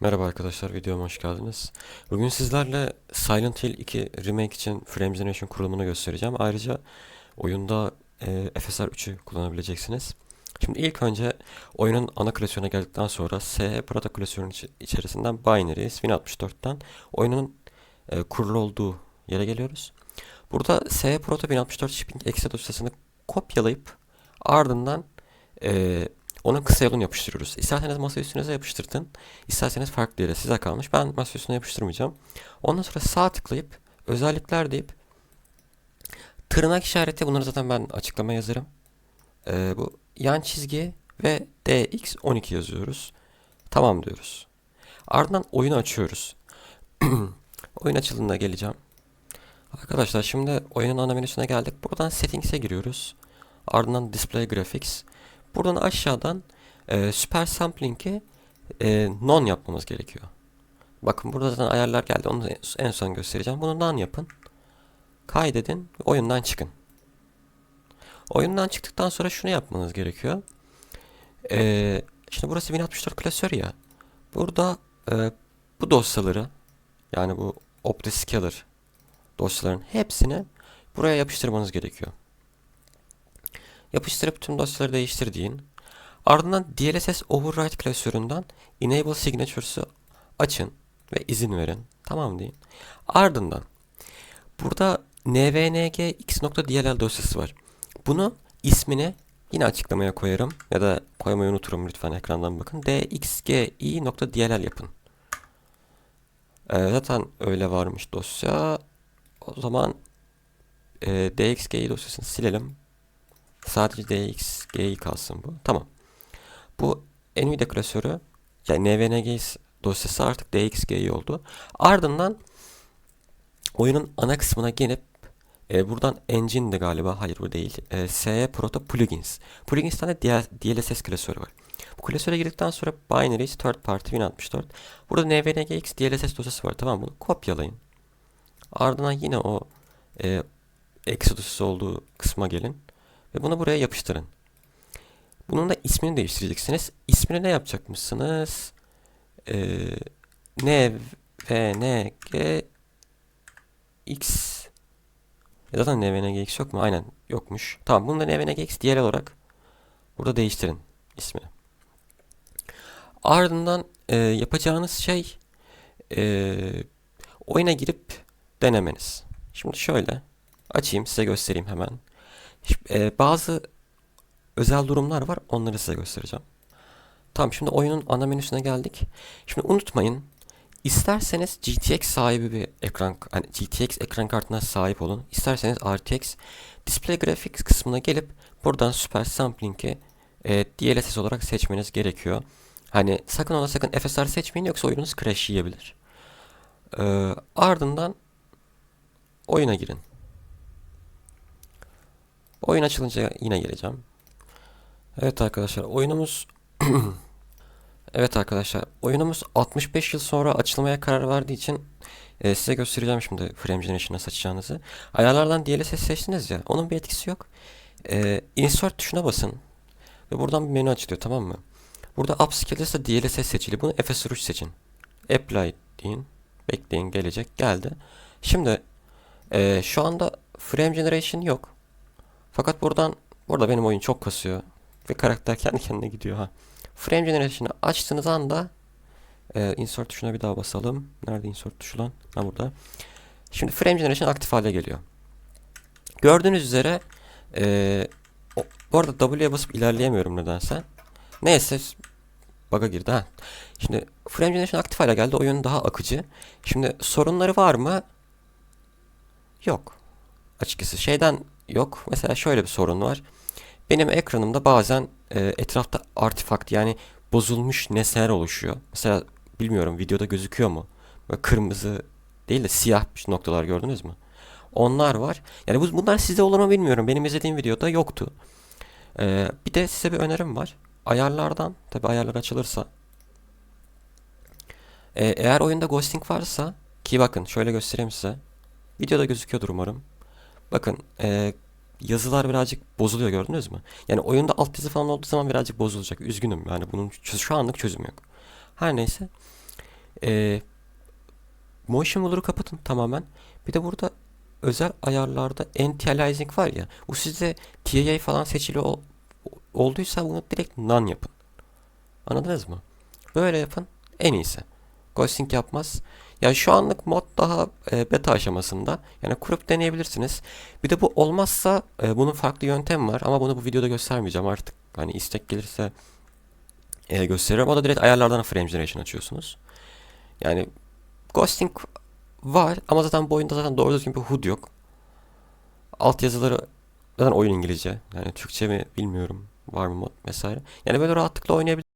Merhaba arkadaşlar, videoma hoş geldiniz. Bugün sizlerle Silent Hill 2 Remake için Frame Generation kurulumunu göstereceğim. Ayrıca oyunda e, FSR 3'ü kullanabileceksiniz. Şimdi ilk önce oyunun ana klasörüne geldikten sonra SE Prada klasörünün içerisinden Binaries Win64'ten oyunun e, kurulu olduğu yere geliyoruz. Burada SE Proto 1064 Shipping exe dosyasını kopyalayıp ardından e, onun kısa yolunu yapıştırıyoruz. İsterseniz masa üstünüze yapıştırtın. İsterseniz farklı yere size kalmış. Ben masa üstüne yapıştırmayacağım. Ondan sonra sağ tıklayıp özellikler deyip tırnak işareti bunları zaten ben açıklama yazarım. Ee, bu yan çizgi ve DX12 yazıyoruz. Tamam diyoruz. Ardından oyunu açıyoruz. Oyun açıldığında geleceğim. Arkadaşlar şimdi oyunun ana menüsüne geldik. Buradan settings'e giriyoruz. Ardından display graphics. Buradan aşağıdan e, super sampling'i e, non yapmamız gerekiyor. Bakın burada zaten ayarlar geldi. Onu en- son göstereceğim. Bunu non yapın. Kaydedin. Oyundan çıkın. Oyundan çıktıktan sonra şunu yapmanız gerekiyor. E, şimdi burası 1064 klasör ya. Burada e, bu dosyaları yani bu OptiScaler dosyaların hepsini buraya yapıştırmanız gerekiyor. Yapıştırıp tüm dosyaları değiştir deyin. Ardından DLSS Override klasöründen Enable Signatures'ı açın ve izin verin. Tamam deyin. Ardından burada nvng x.dll dosyası var. Bunu ismini yine açıklamaya koyarım ya da koymayı unuturum lütfen ekrandan bakın. dxgi.dll yapın. Ee, zaten öyle varmış dosya. O zaman e, dxgi dosyasını silelim. Sadece DXG'yi kalsın bu. Tamam. Bu Nvidia klasörü yani NVNG dosyası artık DXG'yi oldu. Ardından oyunun ana kısmına gelip e, buradan Engine'de galiba hayır bu değil. E, SE Proto Plugins. Plugins'ten de DL DLSS klasörü var. Bu klasöre girdikten sonra Binaries Third Party 1064. Burada NVNGX DLSS dosyası var. Tamam bunu kopyalayın. Ardından yine o e, dosyası olduğu kısma gelin. Ve bunu buraya yapıştırın. Bunun da ismini değiştireceksiniz. İsmini ne yapacakmışsınız? Ee, N V N G X Zaten N V N G X yok mu? Aynen yokmuş. Tamam bunu da N V N G X diğer olarak burada değiştirin ismini. Ardından e, yapacağınız şey e, oyuna girip denemeniz. Şimdi şöyle açayım size göstereyim hemen. Şi- e, bazı özel durumlar var. Onları size göstereceğim. Tamam şimdi oyunun ana menüsüne geldik. Şimdi unutmayın. İsterseniz GTX sahibi bir ekran, hani GTX ekran kartına sahip olun. İsterseniz RTX Display Graphics kısmına gelip buradan Super Sampling'i e, DLSS olarak seçmeniz gerekiyor. Hani sakın ola sakın FSR seçmeyin yoksa oyununuz crash yiyebilir. E, ardından oyuna girin. Oyun açılınca yine geleceğim. Evet arkadaşlar oyunumuz Evet arkadaşlar oyunumuz 65 yıl sonra açılmaya karar verdiği için e, size göstereceğim şimdi Frame Generation nasıl açacağınızı. Ayarlardan DLSS seçtiniz ya onun bir etkisi yok. E, insert tuşuna basın ve buradan bir menü açılıyor tamam mı? Burada Upscale ise DLSS seçili. Bunu FS3 seçin. Apply deyin. Bekleyin gelecek. Geldi. Şimdi e, şu anda Frame Generation yok. Fakat buradan burada benim oyun çok kasıyor ve karakter kendi kendine gidiyor ha. Frame Generation'ı açtığınız anda e, insert tuşuna bir daha basalım. Nerede insert tuşu lan? Ha burada. Şimdi Frame Generation aktif hale geliyor. Gördüğünüz üzere e, o, bu arada W'ye basıp ilerleyemiyorum nedense. Neyse bug'a girdi ha. Şimdi Frame Generation aktif hale geldi. Oyun daha akıcı. Şimdi sorunları var mı? Yok. Açıkçası şeyden yok. Mesela şöyle bir sorun var. Benim ekranımda bazen e, etrafta artifakt yani bozulmuş nesneler oluşuyor. Mesela bilmiyorum videoda gözüküyor mu? Böyle kırmızı değil de siyah noktalar gördünüz mü? Onlar var. Yani bu, bunlar sizde olur mu bilmiyorum. Benim izlediğim videoda yoktu. E, bir de size bir önerim var. Ayarlardan tabi ayarlar açılırsa e, eğer oyunda ghosting varsa ki bakın şöyle göstereyim size. Videoda gözüküyordur umarım. Bakın e, yazılar birazcık bozuluyor gördünüz mü? Yani oyunda altyazı falan olduğu zaman birazcık bozulacak. Üzgünüm yani bunun şu anlık çözümü yok. Her neyse. Ee, motion blur'u kapatın tamamen. Bir de burada özel ayarlarda anti-aliasing var ya. Bu sizde TIA falan seçili ol- olduysa bunu direkt none yapın. Anladınız mı? Böyle yapın. En iyisi. Ghosting yapmaz. Ya şu anlık mod daha e, beta aşamasında. Yani kurup deneyebilirsiniz. Bir de bu olmazsa e, bunun farklı yöntemi var ama bunu bu videoda göstermeyeceğim artık. Hani istek gelirse e, gösteriyorum. O da direkt ayarlardan frame generation açıyorsunuz. Yani ghosting var ama zaten bu oyunda zaten doğru düzgün bir HUD yok. Alt yazıları zaten oyun İngilizce. Yani Türkçe mi bilmiyorum. Var mı mod vesaire. Yani böyle rahatlıkla oynayabilirsiniz.